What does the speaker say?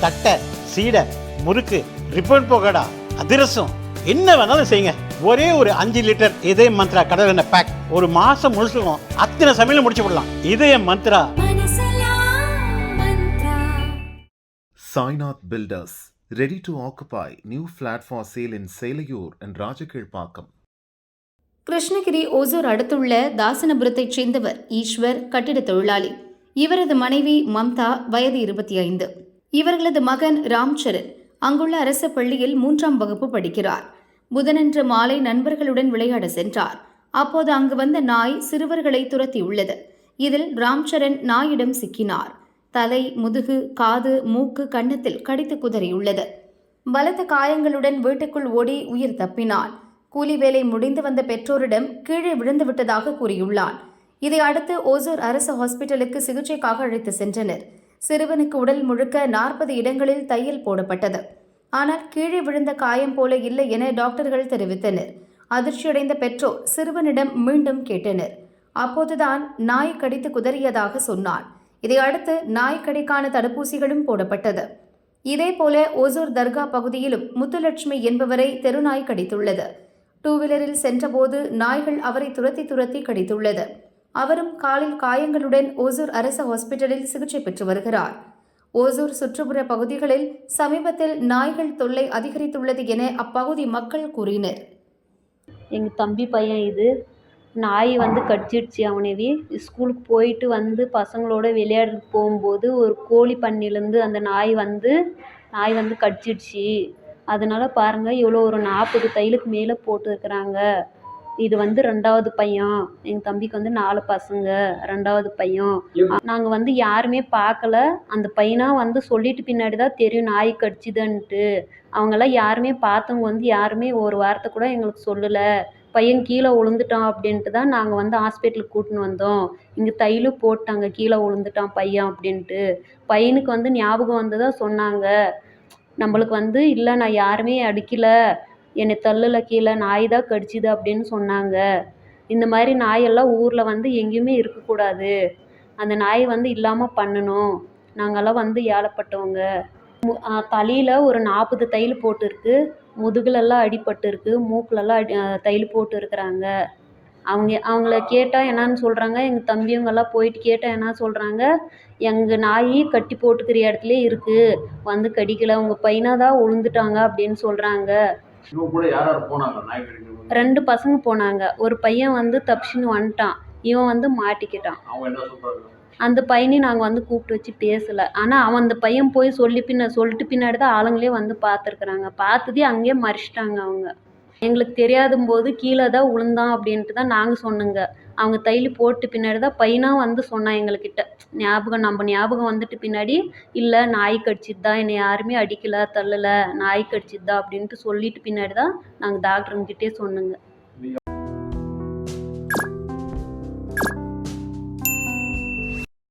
தட்டை சீடை முறுக்கு ரிப்பன் போகடா அதிரசம் என்ன வேணாலும் செய்யுங்க. ஒரே ஒரு அஞ்சு லிட்டர் இதய மந்த்ரா கடல் எண்ணெய் பேக் ஒரு மாசம் முழுசுக்கும் அத்தனை சமையலும் முடிச்சு விடலாம். இதய Mantra. Sainath Builders, ready to occupy new flat for sale in Selayur and Rajakilpakkam. Krishnagiri Hosur அடுத்துள்ள தாசனபுரத்தைச் சேர்ந்தவர் ஈஸ்வர் கட்டிட தொழிலாளி. இவரது மனைவி மம்தா வயது இருபத்தி ஐந்து. இவர்களது மகன் ராம்சரண் அங்குள்ள அரசு பள்ளியில் மூன்றாம் வகுப்பு படிக்கிறார். புதனன்று மாலை நண்பர்களுடன் விளையாட சென்றார். அப்போது அங்கு வந்த நாய் சிறுவர்களை துரத்தியுள்ளது. இதில் ராம்சரண் நாயிடம் சிக்கினார். தலை முதுகு காது மூக்கு கன்னத்தில் கடித்து குதறியுள்ளது. பலத்த காயங்களுடன் வீட்டுக்குள் ஓடி உயிர் தப்பினான். கூலி வேலை முடிந்து வந்த பெற்றோரிடம் கீழே விழுந்து விட்டதாக கூறியுள்ளான். இதை அடுத்து ஓசூர் அரசு ஹாஸ்பிட்டலுக்கு சிகிச்சைக்காக அழைத்து சென்றனர். சிறுவனுக்கு உடல் முழுக்க நாற்பது இடங்களில் தையல் போடப்பட்டது. ஆனால் கீழே விழுந்த காயம் போல இல்லை என டாக்டர்கள் தெரிவித்தனர். அதிர்ச்சியடைந்த பெற்றோர் சிறுவனிடம் மீண்டும் கேட்டனர். அப்போதுதான் நாய் கடித்து குதறியதாக சொன்னான் இதையடுத்து நாய் கடிக்கான தடுப்பூசிகளும் போடப்பட்டது. இதேபோல ஓசூர் தர்கா பகுதியிலும் முத்துலட்சுமி என்பவரை தெருநாய் கடித்துள்ளது. டூ வீலரில் சென்றபோது நாய்கள் அவரை துரத்தி துரத்தி கடித்துள்ளது. அவரும் காலில் காயங்களுடன் ஓசூர் அரசு ஹாஸ்பிட்டலில் சிகிச்சை பெற்று வருகிறார். ஓசூர் சுற்றுப்புற பகுதிகளில் சமீபத்தில் நாய்கள் தொல்லை அதிகரித்துள்ளது என அப்பகுதி மக்கள் கூறினர். எங்கள் தம்பி பையன் இது நாய் வந்து கடிச்சிடுச்சு அவனவே. ஸ்கூலுக்கு போயிட்டு வந்து பசங்களோட விளையாடுறதுக்கு போகும்போது ஒரு கோழி பண்ணிலேருந்து அந்த நாய் வந்து நாய் வந்து கடிச்சிடுச்சு. அதனால் பாருங்கள் இவ்வளோ ஒரு நாற்பது தையலுக்கு மேலே போட்டுருக்குறாங்க. இது வந்து ரெண்டாவது பையன். எங்கள் தம்பிக்கு வந்து நாலு பசங்க ரெண்டாவது பையன். நாங்கள் வந்து யாருமே பார்க்கல அந்த பையனாக வந்து சொல்லிட்டு பின்னாடி தான் தெரியும் நாய் கடிச்சுதுன்ட்டு. அவங்கெல்லாம் யாருமே பார்த்தவங்க வந்து யாருமே ஒரு வார்த்தை கூட எங்களுக்கு சொல்லலை. பையன் கீழே விழுந்துட்டான் அப்படின்ட்டு தான் நாங்கள் வந்து ஹாஸ்பிட்டலுக்கு கூட்டின்னு வந்தோம். இங்கே தையலும் போட்டாங்க கீழே விழுந்துட்டான் பையன் அப்படின்ட்டு. பையனுக்கு வந்து ஞாபகம் வந்ததா சொன்னாங்க. நம்மளுக்கு வந்து இல்லை நான் யாருமே அடிக்கல. என்னை தள்ளில் கீழே நாய் தான் கடிச்சுது அப்படின்னு சொன்னாங்க. இந்த மாதிரி நாயெல்லாம் ஊரில் வந்து எங்கேயுமே இருக்கக்கூடாது. அந்த நாய் வந்து இல்லாமல் பண்ணணும். நாங்கள்லாம் வந்து ஏழப்பட்டவங்க. மு- ஒரு நாற்பது தையல் போட்டிருக்கு. முதுகுலெல்லாம் அடிபட்டிருக்கு. மூக்குலெல்லாம் அடி தையல் போட்டு இருக்கிறாங்க அவங்க அவங்கள கேட்டால் என்னன்னு சொல்கிறாங்க எங்கள் தம்பியவங்கெல்லாம் போயிட்டு கேட்டால் என்ன சொல்கிறாங்க எங்கள் நாய் கட்டி போட்டுக்கிற இடத்துலே இருக்குது வந்து கடிக்கல. உங்கள் பையனாக தான் விழுந்துட்டாங்க அப்படின்னு சொல்கிறாங்க இவங்க கூட யார் யார் போனாங்க? நாய் கடிக்கிறவங்க ரெண்டு பசங்க போனாங்க. ஒரு பையன் வந்து தப்பிச்சுன்னு வந்துட்டான். இவன் வந்து மாட்டிக்கிட்டான். அவங்க என்ன சொல்றாங்க? அந்த பையனையும் நாங்கள் வந்து கூப்பிட்டு வச்சு பேசலை. ஆனால் அவன் அந்த பையன் போய் சொல்லி பின்ன சொல்லிட்டு பின்னாடி தான் ஆளுங்களே வந்து பார்த்துருக்குறாங்க. பார்த்ததே அங்கேயே மறிச்சிட்டாங்க அவங்க. எங்களுக்கு தெரியாதும் போது கீழே தான் விழுந்தான் அப்படின்ட்டு தான் நாங்கள் சொன்னோங்க. அவங்க தையல் போட்டு பின்னாடி தான் பையனாக வந்து சொன்னான் எங்கள்கிட்ட. ஞாபகம் நம்ம ஞாபகம் வந்துட்டு பின்னாடி இல்லை நாய் கடிச்சிது தான் என்னை யாருமே அடிக்கல தள்ளலை நாய் கடிச்சிது தான் அப்படின்ட்டு சொல்லிட்டு பின்னாடி தான் நாங்கள் டாக்டருங்கிட்டே சொன்னோங்க.